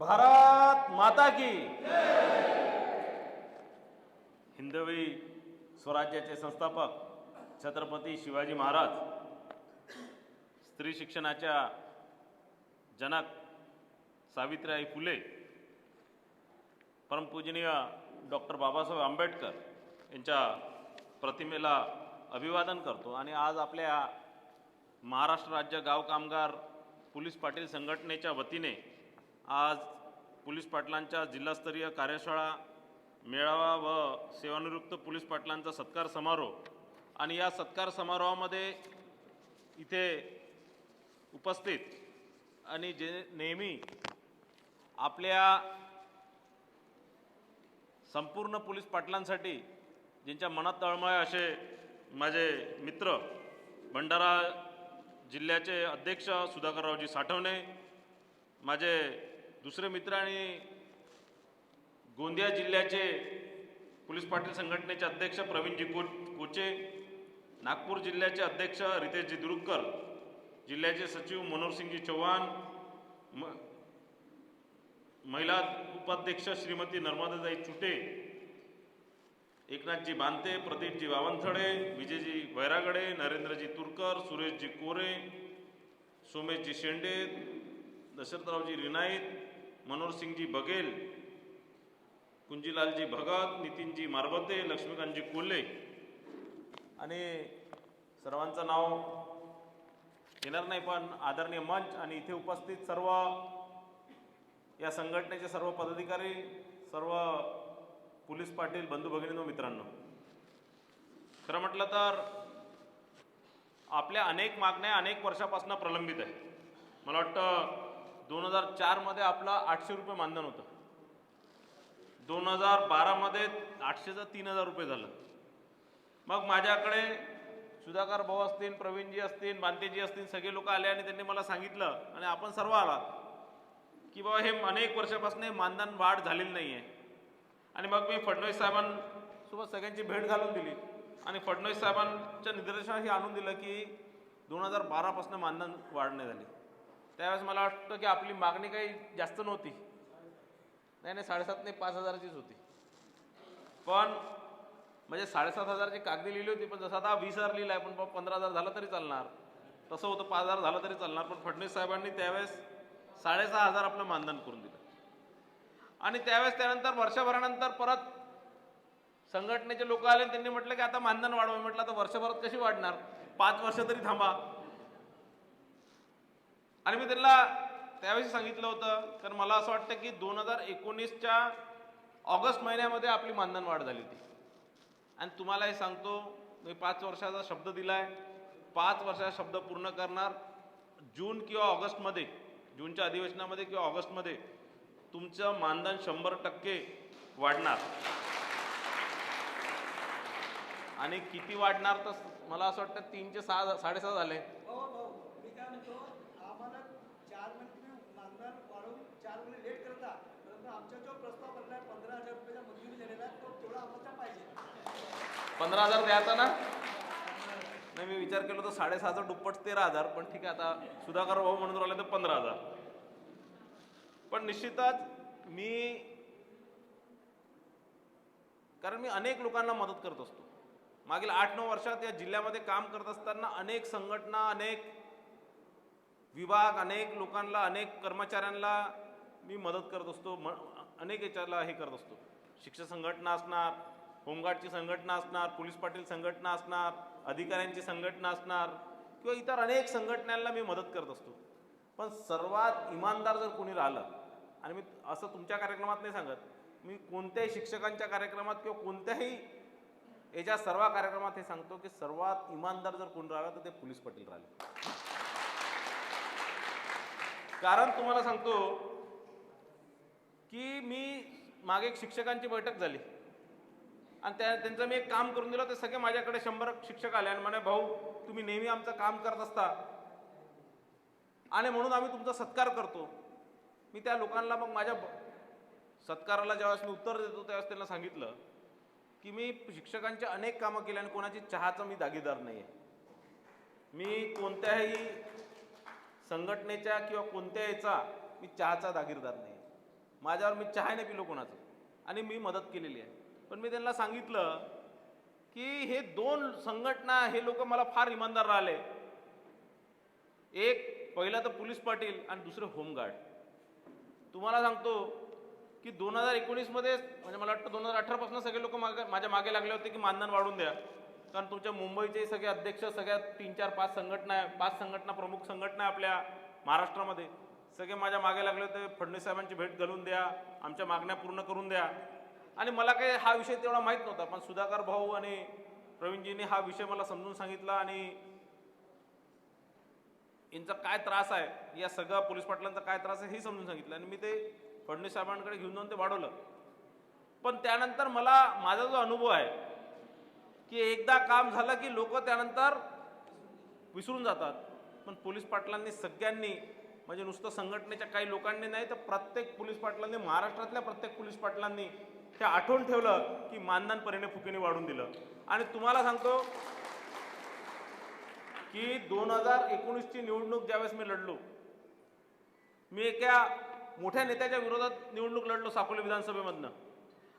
भारत माता की। हिंदवी स्वराज्याचे संस्थापक छत्रपती शिवाजी महाराज स्त्री शिक्षणाच्या जनक सावित्रीबाई फुले परमपूजनीय डॉक्टर बाबासाहेब आंबेडकर यांच्या प्रतिमेला अभिवादन करतो. आणि आज आपल्या महाराष्ट्र राज्य गाव कामगार पोलीस पाटील संघटनेच्या वतीने आज पोलीस पाटलांच्या जिल्हास्तरीय कार्यशाळा मेळावा व सेवानिवृत्त पोलीस पाटलांचा सत्कार समारोह. आणि या सत्कार समारोहामध्ये इथे उपस्थित आणि जे नेहमी आपल्या संपूर्ण पोलीस पाटलांसाठी ज्यांच्या मनात तळमळ असे माझे मित्र भंडारा जिल्ह्याचे अध्यक्ष सुधाकररावजी साठवणे माझे दुसरे मित्र आणि गोंदिया जिल्ह्याचे पोलीस पाटील संघटनेचे अध्यक्ष प्रवीणजी को कोचे नागपूर जिल्ह्याचे अध्यक्ष रितेशजी दुरुकर जिल्ह्याचे सचिव मनोहरसिंगजी चव्हाण म महिला उपाध्यक्ष श्रीमती नर्मदाताई चुटे एकनाथजी बांते प्रदीपजी वावनथडे विजयजी वैरागडे नरेंद्रजी तुरकर सुरेशजी कोरे सोमेशजी शेंडे दशरथरावजी रिनाईत मनोहरसिंगजी बघेल कुंजीलालजी भगत नितीनजी मारबते लक्ष्मीकांतजी कोल्हे. आणि सर्वांचं नाव येणार नाही पण आदरणीय मंच आणि इथे उपस्थित सर्व या संघटनेचे सर्व पदाधिकारी सर्व पोलीस पाटील बंधू भगिनींनो मित्रांनो. खरं म्हटलं तर आपल्या अनेक मागण्या अनेक वर्षापासून प्रलंबित आहे मला वाटतं दोन हजार चारमध्ये आपलं आठशे रुपये मानधन होतं. दोन हजार बारामध्ये आठशेचं तीन हजार रुपये झालं. मग माझ्याकडे सुधाकर भाऊ असतील प्रवीणजी असतील बांतेजी असतील सगळे लोक आले आणि त्यांनी मला सांगितलं आणि आपण सर्व आला की बाबा हे अनेक वर्षापासून मानधन वाढ झालेली नाही आहे आणि मग मी फडणवीस साहेबांसोबत सगळ्यांची भेट घालून दिली आणि फडणवीस साहेबांच्या निदर्शनाशी हे आणून दिलं की दोन हजार बारापासून मानधन वाढ नाही झाली. त्यावेळेस मला वाटतं की आपली मागणी काही जास्त नव्हती. नाही नाही साडेसात नाही पाच हजाराचीच होती. पण म्हणजे साडेसात हजारची कागदी लिहिली होती पण जसं आता वीस हजार लिहिलं आहे पण बाबा पंधरा हजार झालं तरी चालणार. तसं होतं पाच हजार झालं तरी चालणार पण फडणवीस साहेबांनी त्यावेळेस साडेसहा हजार आपलं मानधन करून दिलं. आणि त्यावेळेस त्यानंतर वर्षभरानंतर परत संघटनेचे लोक आले त्यांनी म्हटलं की आता मानधन वाढवा. म्हटलं आता वर्षभरात कशी वाढणार? पाच वर्ष तरी थांबा. आणि मी त्यांना त्यावेळेस सांगितलं होतं कारण मला असं वाटतं की दोन हजार एकोणीसच्या ऑगस्ट महिन्यामध्ये आपली मानधन वाढ झाली होती. आणि तुम्हाला हे सांगतो मी पाच वर्षाचा शब्द दिला आहे पाच वर्षाचा शब्द पूर्ण करणार. जून किंवा ऑगस्टमध्ये जूनच्या अधिवेशनामध्ये किंवा ऑगस्टमध्ये तुमचं मानधन शंभर टक्के वाढणार. आणि किती वाढणार तर मला असं वाटतं तीनचे सहा साडेसहा झाले हो हो मी काय म्हणतो आम्हाला चार महिने तुम्ही मानधन वाढवून चार महिने लेट करता परंतु आमचा जो प्रस्ताव बनलाय पंधरा हजार रुपयाचा मंजुरी झालेला आहे तो तेवढा आम्हाला पाहिजे पंधरा हजार द्यायचा ना? नाही मी विचार केला तर साडेसहाचा दुप्पट तेरा हजार पण ठीक आहे आता सुधाकर भाऊ म्हणून राहिले तर पंधरा हजार. पण निश्चितच मी कारण मी अनेक लोकांना मदत करत असतो. मागील आठ नऊ वर्षात या जिल्ह्यामध्ये काम करत असताना अनेक संघटना अनेक विभाग अनेक लोकांना अनेक कर्मचाऱ्यांना मी मदत करत असतो म अनेक याच्याला हे करत असतो. शिक्षक संघटना असणार होमगार्डची संघटना असणार पोलीस पाटील संघटना असणार अधिकाऱ्यांची संघटना असणार किंवा इतर अनेक संघटनांना मी मदत करत असतो. पण सर्वात इमानदार जर कोणी राहिलं आणि मी असं तुमच्या कार्यक्रमात नाही सांगत मी कोणत्याही शिक्षकांच्या कार्यक्रमात किंवा कोणत्याही याच्या सर्व कार्यक्रमात हे सांगतो की सर्वात इमानदार जर कोण राहिला तर ते पोलीस पाटील राहिले. कारण तुम्हाला सांगतो की मी मागे एक शिक्षकांची बैठक झाली. आणि त्या त्यांचं मी एक काम करून दिलं ते सगळे माझ्याकडे शंभर शिक्षक आले आणि म्हणे भाऊ तुम्ही नेहमी आमचं काम करत असता. आणि म्हणून आम्ही तुमचा सत्कार करतो. मी त्या लोकांना मग माझ्या ब- सत्काराला ज्यावेळेस मी उत्तर देतो त्यावेळेस त्यांना सांगितलं की मी शिक्षकांचे अनेक कामं केली आणि कोणाची चहाचा मी दागीदार नाही आहे मी कोणत्याही संघटनेच्या किंवा कोणत्या याचा मी चहाचा दागीरदार नाही माझ्यावर मी चहा नाही पिलो कोणाचं. आणि मी मदत केलेली आहे. पण मी त्यांना सांगितलं की हे दोन संघटना हे लोक मला फार इमानदार राहिले. एक पहिला तर पोलीस पाटील आणि दुसरे होमगार्ड. तुम्हाला सांगतो की दोन हजार एकोणीसमध्ये म्हणजे मला वाटतं दोन हजार अठरापासून सगळे लोक मागे माझ्या मागे लागले होते की मानधन वाढून द्या. कारण तुमच्या मुंबईचे सगळे अध्यक्ष सगळ्या तीन चार पाच संघटना आहे पाच संघटना प्रमुख संघटना आहे आपल्या महाराष्ट्रामध्ये. सगळे माझ्या मागे लागले होते फडणवीस साहेबांची भेट घालून द्या आमच्या मागण्या पूर्ण करून द्या. आणि मला काही हा विषय तेवढा माहीत नव्हता पण सुधाकर भाऊ आणि प्रवीणजींनी हा विषय मला समजून सांगितला आणि यांचा काय त्रास आहे या सगळ्या पोलीस पाटलांचा काय त्रास आहे हे समजून सांगितलं. आणि मी ते फडणवीस साहेबांकडे घेऊन जाऊन ते वाढवलं. पण त्यानंतर मला माझा जो अनुभव आहे की एकदा काम झालं की लोक त्यानंतर विसरून जातात. पण पोलीस पाटलांनी सगळ्यांनी म्हणजे नुसतं संघटनेच्या काही लोकांनी नाही तर प्रत्येक पोलीस पाटलांनी महाराष्ट्रातल्या प्रत्येक पोलीस पाटलांनी ते आठवण ठेवलं की मानधन परिणे फुकेने वाढून दिलं. आणि तुम्हाला सांगतो की दोन हजार एकोणीसची निवडणूक ज्यावेळेस मी लढलो मी एका मोठ्या नेत्याच्या विरोधात निवडणूक लढलो साकोली विधानसभेमधनं.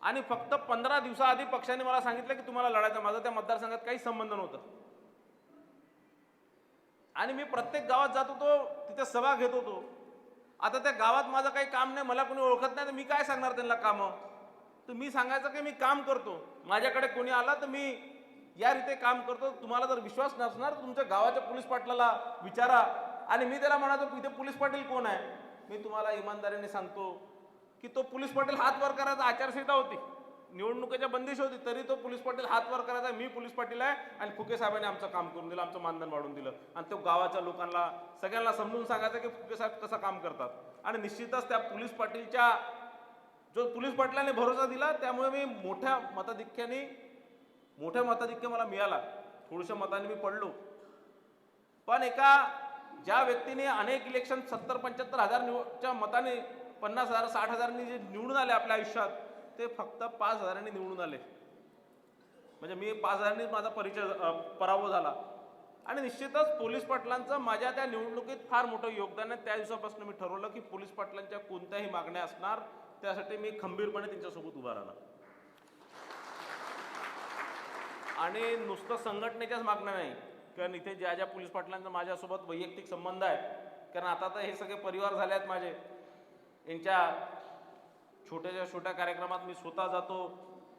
आणि फक्त पंधरा दिवसाआधी पक्षाने मला सांगितलं की तुम्हाला लढायचं माझा त्या मतदारसंघात काही संबंध नव्हतं. आणि मी प्रत्येक गावात जात होतो तिथे सभा घेत होतो. आता त्या गावात माझं काही काम नाही मला कोणी ओळखत नाही तर मी काय सांगणार त्यांना कामं? तर मी सांगायचं की मी काम करतो. माझ्याकडे कोणी आला तर मी या रीते काम करतो. तुम्हाला जर विश्वास नसणार तर तुमच्या गावाच्या पोलीस पाटलाला विचारा. आणि मी त्याला म्हणायचो इथे पोलीस पाटील कोण आहे? मी तुम्हाला इमानदारीने सांगतो की तो पोलीस पाटील हात वर करायचा आचारसंहिता होती. निवडणुकीच्या बंदिश होती तरी तो पोलीस पाटील हात वर करायचा मी पोलीस पाटील आहे आणि फुके साहेबांनी आमचं काम करून दिलं आमचं मानधन वाढून दिलं. आणि तो गावाच्या लोकांना सगळ्यांना समजून सांगायचं की फुके साहेब कसं काम करतात. आणि निश्चितच त्या पोलीस पाटीलच्या जो पोलीस पाटलाने भरोसा दिला त्यामुळे मी मोठ्या मताधिक्याने मोठ्या मताधिक्य मला मिळाला. थोड्याशा मताने मी पडलो. पण एका ज्या व्यक्तीने अनेक इलेक्शन सत्तर पंच्याहत्तर हजार निवडच्या मताने पन्नास हजार साठ हजारांनी जे निवडून आले आपल्या आयुष्यात ते फक्त पाच हजारांनी निवडून आले. म्हणजे मी पाच हजारांनीच माझा परिचय पराभव झाला. आणि निश्चितच पोलीस पाटलांचं माझ्या त्या निवडणुकीत फार मोठं योगदान आहे. त्या दिवसापासून मी ठरवलं की पोलीस पाटलांच्या कोणत्याही मागण्या असणार त्यासाठी मी खंबीरपणे त्यांच्यासोबत उभा राहणार. आणि नुसतं संघटनेच्याच मागण्या नाही. कारण इथे ज्या ज्या पोलीस पाटलांचा माझ्यासोबत वैयक्तिक संबंध आहे कारण आता तर हे सगळे परिवार झाले आहेत माझे. यांच्या छोट्याच्या छोट्या कार्यक्रमात मी स्वतः जातो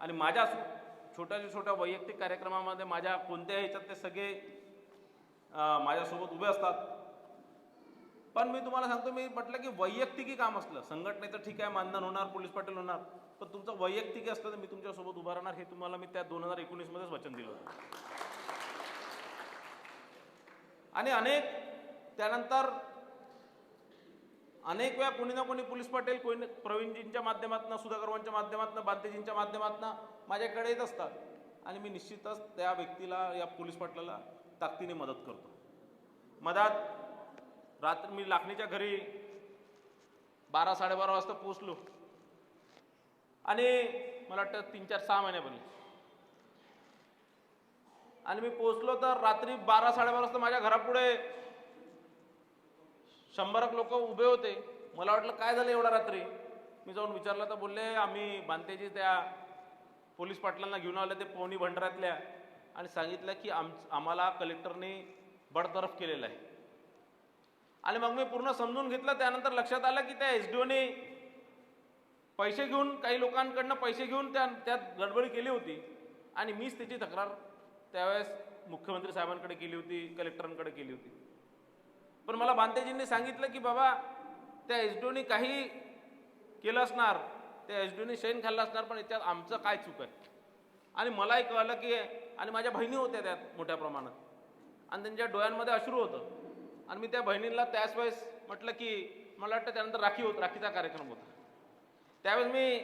आणि माझ्या छोट्याशा छोट्याच्या छोट्या वैयक्तिक कार्यक्रमामध्ये माझ्या कोणत्याही ह्याच्यात ते सगळे माझ्यासोबत उभे असतात. पण मी तुम्हाला सांगतो मी म्हटलं की वैयक्तिकी काम असलं संघटनेचं ठीक आहे मानधन होणार पोलीस पाटील होणार पण तुमचं वैयक्तिक असलं तर मी तुमच्यासोबत उभा राहणार हे तुम्हाला मी त्या दोन हजार एकोणीसमध्येच वचन दिलं होतं. आणि अनेक त्यानंतर अनेक वेळा कोणी ना कोणी पोलीस पाटील कोणी प्रवीणजींच्या माध्यमातून सुधाकरवांच्या माध्यमातून बांतेजींच्या माध्यमातून माझ्याकडे येत असतात. आणि मी निश्चितच त्या व्यक्तीला या पोलीस पाटलाला ताकदीने मदत करतो. मधात रात्र मी लाखणीच्या घरी बारा साडेबारा वाजता पोचलो आणि मला वाटतं तीन चार सहा महिन्यापूर्वी आणि मी पोचलो तर रात्री बारा साडेबारा वाजता माझ्या घरापुढे शंभरक लोक उभे होते. मला वाटलं काय झालं एवढ्या रात्री? मी जाऊन विचारलं तर बोलले आम्ही बांतेजी त्या पोलीस पाटलांना घेऊन आले ते पोहणी भंडाऱ्यातल्या. आणि सांगितलं की आम आम्हाला कलेक्टरने बडतरफ केलेलं आहे. आणि मग मी पूर्ण समजून घेतलं. त्यानंतर लक्षात आलं की त्या एस डी ओने पैसे घेऊन काही लोकांकडनं पैसे घेऊन त्या त्यात गडबडी केली होती. आणि मीच त्याची तक्रार त्यावेळेस मुख्यमंत्री साहेबांकडे केली होती कलेक्टरांकडे केली होती. पण मला बांतेजींनी सांगितलं की बाबा त्या एस डी ओने काही केलं असणार त्या एस डीओनी शेण खाल्लं असणार पण याच्यात आमचं काय चूक आहे? आणि मलाही कळलं की आणि माझ्या बहिणी होत्या त्यात मोठ्या प्रमाणात. आणि त्यांच्या डोळ्यांमध्ये अश्रू होतं. आणि मी त्या बहिणींना त्याच वेळेस म्हटलं की मला वाटतं त्यानंतर राखी होत राखीचा कार्यक्रम होता. त्यावेळेस मी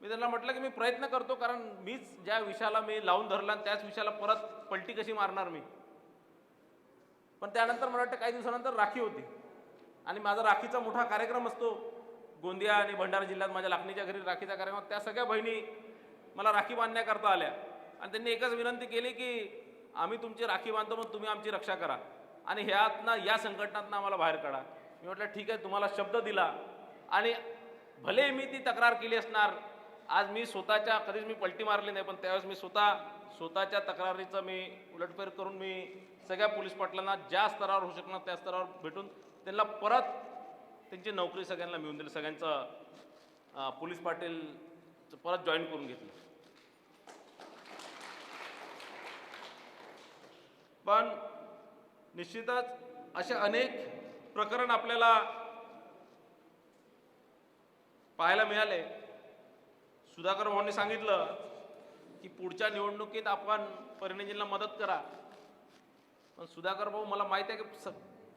मी त्यांना म्हटलं की मी प्रयत्न करतो कारण मीच ज्या विषयाला मी लावून धरला आणि त्याच विषयाला परत पलटी कशी मारणार मी? पण त्यानंतर मला वाटतं काही दिवसानंतर राखी होती. आणि माझा राखीचा मोठा कार्यक्रम असतो. गोंदिया आणि भंडारा जिल्ह्यात माझ्या लाखणीच्या घरी राखीचा कार्यक्रम त्या सगळ्या बहिणी मला राखी बांधण्याकरता आल्या. आणि त्यांनी एकच विनंती केली की आम्ही तुमची राखी बांधतो पण तुम्ही आमची रक्षा करा. आणि ह्यातनं या संकटातनं आम्हाला बाहेर काढा. मी म्हटलं ठीक आहे तुम्हाला शब्द दिला. आणि भले मी ती तक्रार केली असणार आज मी स्वतःच्या कधीच मी पलटी मारली नाही पण त्यावेळेस मी स्वतः स्वतःच्या तक्रारीचं मी उलटफेर करून मी सगळ्या पोलीस पाटलांना ज्या स्तरावर होऊ शकणार त्या स्तरावर भेटून त्यांना परत त्यांची नोकरी सगळ्यांना मिळून दिली. सगळ्यांचं पोलीस पाटील परत जॉईन करून घेतलं. पण निश्चितच असे अनेक प्रकरण आपल्याला पाहायला मिळाले. सुधाकर भाऊंनी सांगितलं की पुढच्या निवडणुकीत आपण परिणजींना मदत करा. पण सुधाकर भाऊ मला माहिती आहे की स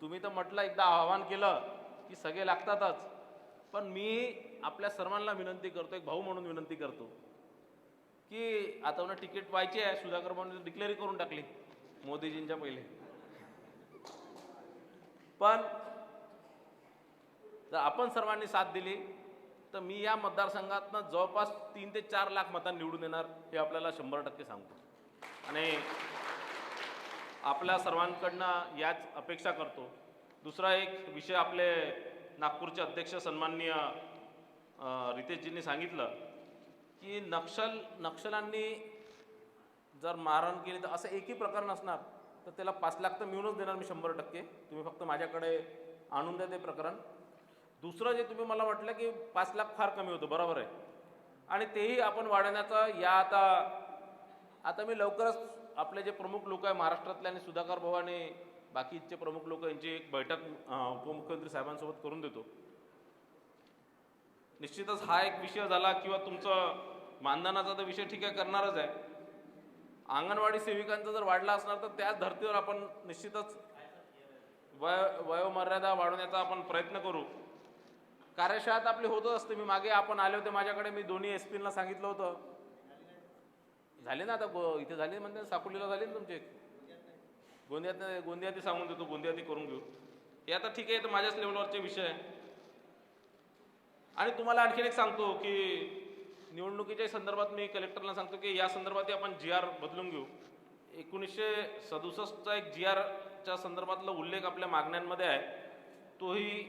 तुम्ही तर म्हटलं एकदा आवाहन केलं की सगळे लागतातच. पण मी आपल्या सर्वांना विनंती करतो एक भाऊ म्हणून विनंती करतो की आता मला तिकीट व्हायची आहे सुधाकर भाऊने डिक्लेअरी करून टाकली मोदीजींच्या पहिले. पण जर आपण सर्वांनी साथ दिली तर मी या मतदारसंघातनं जवळपास तीन ते चार लाख मतांनी निवडून येणार हे आपल्याला शंभर टक्के सांगतो. आणि आपल्या सर्वांकडनं याच अपेक्षा करतो. दुसरा एक विषय आपले नागपूरचे अध्यक्ष सन्माननीय रितेशजींनी सांगितलं की नक्षल नक्षलांनी जर मारहाण केली तर असं एकही प्रकार नसणार तर त्याला पाच लाख तर मिळूनच देणार मी शंभर टक्के. तुम्ही फक्त माझ्याकडे आणून द्या ते प्रकरण. दुसरं जे तुम्ही मला म्हटलं की पाच लाख फार कमी होतं बरोबर आहे. आणि तेही आपण वाढवण्याचा या आता आता मी लवकरच आपले जे प्रमुख लोक आहे महाराष्ट्रातले आणि सुधाकर भवाने बाकीचे प्रमुख लोक यांची एक बैठक उपमुख्यमंत्री साहेबांसोबत करून देतो. निश्चितच हा एक विषय झाला किंवा तुमचं मानधनाचा तर विषय ठीक आहे करणारच आहे. अंगणवाडी सेविकांचा जर वाढला असणार तर त्याच धर्तीवर आपण निश्चितच वय वयोमर्यादा वाढवण्याचा आपण प्रयत्न करू. कार्यशाळेत आपली होतच असते. मी मागे आपण आले होते माझ्याकडे मी दोन्ही एस पीला सांगितलं होतं. झाले ना आता गो- इथे झाले म्हणते ना, साकोलीला झाले ना तुमचे? गोंदियात गोंदियाती सांगून देतो गोंदियाती करून घेऊ. हे आता ठीक आहे तर माझ्याच लेवलवरचे विषय आहे. आणि तुम्हाला आणखीन एक सांगतो की निवडणुकीच्या संदर्भात मी कलेक्टरला सांगतो की या संदर्भातही आपण जी आर बदलून घेऊ. एकोणीसशे सदुसष्टचा एक जी आरच्या संदर्भातला उल्लेख आपल्या मागण्यांमध्ये आहे. तोही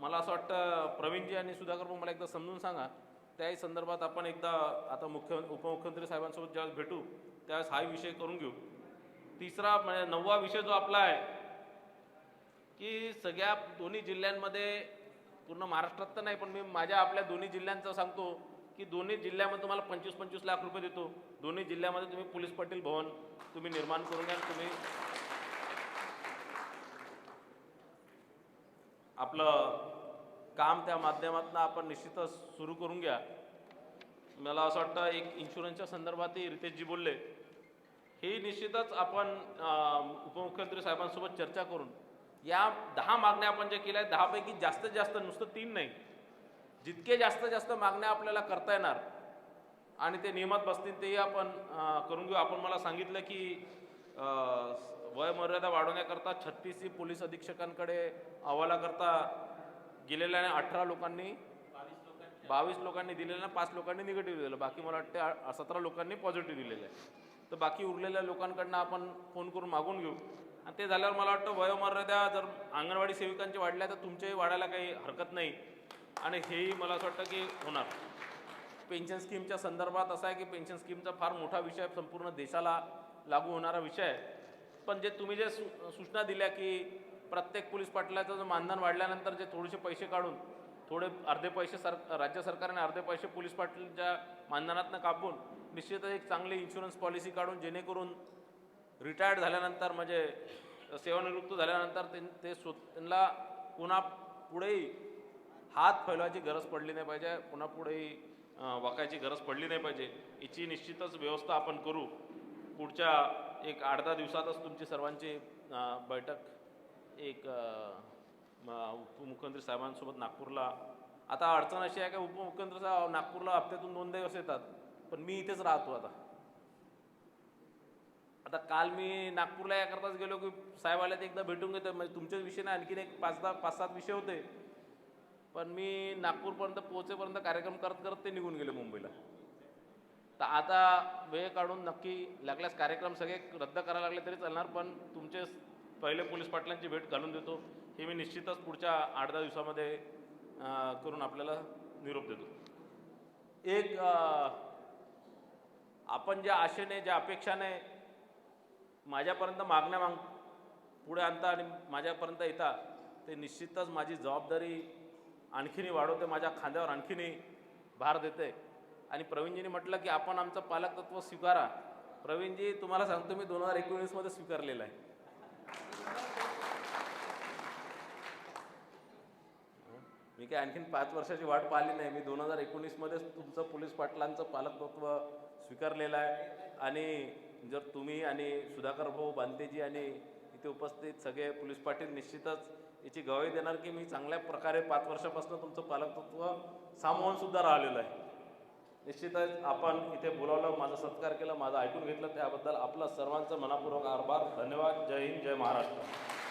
मला असं वाटतं प्रवीणजी आणि सुधाकर भाऊ मला एकदा समजून सांगा. त्याही संदर्भात आपण एकदा आता मुख्य उपमुख्यमंत्री साहेबांसोबत ज्यावेळेस भेटू त्यावेळेस हा विषय करून घेऊ. तिसरा म्हणजे नववा विषय जो आपला आहे की सगळ्या दोन्ही जिल्ह्यांमध्ये पूर्ण महाराष्ट्रात तर नाही पण मी माझ्या आपल्या दोन्ही जिल्ह्यांचं सांगतो की दोन्ही जिल्ह्यामध्ये तुम्हाला पंचवीस पंचवीस लाख रुपये देतो. दोन्ही जिल्ह्यामध्ये तुम्ही पोलीस पाटील भवन तुम्ही निर्माण करून घ्या तुम्ही आपलं काम त्या माध्यमातून आपण निश्चितच सुरू करून घ्या. मला असं वाटतं एक इन्शुरन्सच्या संदर्भातही रितेशजी बोलले हे निश्चितच आपण उपमुख्यमंत्री साहेबांसोबत चर्चा करून या दहा मागण्या आपण ज्या केल्या आहेत दहापैकी जास्तीत जास्त नुसतं तीन नाही. जितके जास्त जास्त मागण्या आपल्याला करता येणार आणि ते नियमात बसतील तेही आपण करून घेऊ. आपण मला सांगितलं की वयमर्यादा वाढवण्याकरता छत्तीसही पोलीस अधीक्षकांकडे अहवालाकरता गेलेल्या अठरा लोकांनी बावीस लोकांनी दिलेलं पाच लोकांनी निगेटिव्ह दिलेलं. बाकी मला वाटते सतरा लोकांनी पॉझिटिव्ह दिलेलं आहे. तर बाकी उरलेल्या लोकांकडनं आपण फोन करून मागून घेऊ. आणि ते झाल्यावर मला वाटतं वयोमर्यादा जर अंगणवाडी सेविकांची वाढल्या तर तुमच्याही वाढायला काही हरकत नाही. आणि हेही मला असं वाटतं की होणार. पेन्शन स्कीमच्या संदर्भात असा आहे की पेन्शन स्कीमचा फार मोठा विषय संपूर्ण देशाला लागू होणारा विषय आहे. पण जे तुम्ही जे सूचना दिल्या की प्रत्येक पोलीस पाटलाचं जो मानधन वाढल्यानंतर जे थोडेसे पैसे काढून थोडे अर्धे पैसे सर राज्य सरकारने अर्धे पैसे पोलीस पाटलच्या मानधनातनं कापून निश्चितच एक चांगली इन्शुरन्स पॉलिसी काढून जेणेकरून रिटायर्ड झाल्यानंतर म्हणजे सेवानिवृत्त झाल्यानंतर ते ते स्व त्यांना पुन्हा पुढेही हात फैलवायची गरज पडली नाही पाहिजे पुन्हा पुढेही वाकायची गरज पडली नाही पाहिजे. याची निश्चितच व्यवस्था आपण करू. पुढच्या एक आठ दहा दिवसातच तुमची सर्वांची बैठक एक उपमुख्यमंत्री साहेबांसोबत नागपूरला. आता अडचण अशी आहे का उपमुख्यमंत्री साहेब नागपूरला हप्त्यातून दोन दिवस येतात पण मी इथेच राहतो आता. आता काल मी नागपूरला याकरताच गेलो की साहेब आले ते एकदा भेटून घेतो म्हणजे तुमच्याच विषय नाही आणखीन एक पाच दहा पाच सात विषय होते. पण मी नागपूरपर्यंत पोहोचेपर्यंत कार्यक्रम करत करत ते निघून गेले मुंबईला. तर आता वेळ काढून नक्की लागल्यास कार्यक्रम सगळे रद्द करायला लागले तरी चालणार पण तुमचे पहिले पोलीस पाटलांची भेट घालून देतो. हे मी निश्चितच पुढच्या आठ दहा दिवसामध्ये करून आपल्याला निरोप देतो. एक आपण ज्या आशेने ज्या अपेक्षाने माझ्यापर्यंत मागण्या माग पुढे आणता आणि माझ्यापर्यंत येता ते निश्चितच माझी जबाबदारी आणखीनही वाढवते माझ्या खांद्यावर आणखीनही भार देते. आणि प्रवीणजींनी म्हटलं की आपण आमचं पालकतत्व स्वीकारा. प्रवीणजी तुम्हाला सांगतो मी दोन हजार एकोणीसमध्ये स्वीकारलेलं आहे. मी काय आणखीन पाच वर्षाची वाट पाहिली नाही. मी दोन हजार एकोणीसमध्येच तुमचं पोलीस पाटलांचं पालकत्व स्वीकारलेलं आहे. आणि जर तुम्ही आणि सुधाकर भाऊ बांतेजी आणि इथे उपस्थित सगळे पोलीस पाटील निश्चितच याची गवाही देणार की मी चांगल्या प्रकारे पाच वर्षापासून तुमचं पालकत्व सामावून सुद्धा राहिलेलं आहे. निश्चितच आपण इथे बोलावलं माझा सत्कार केला माझं ऐकून घेतलं त्याबद्दल आपला सर्वांचं मनापूर्वक आभार धन्यवाद जय हिंद जय महाराष्ट्र.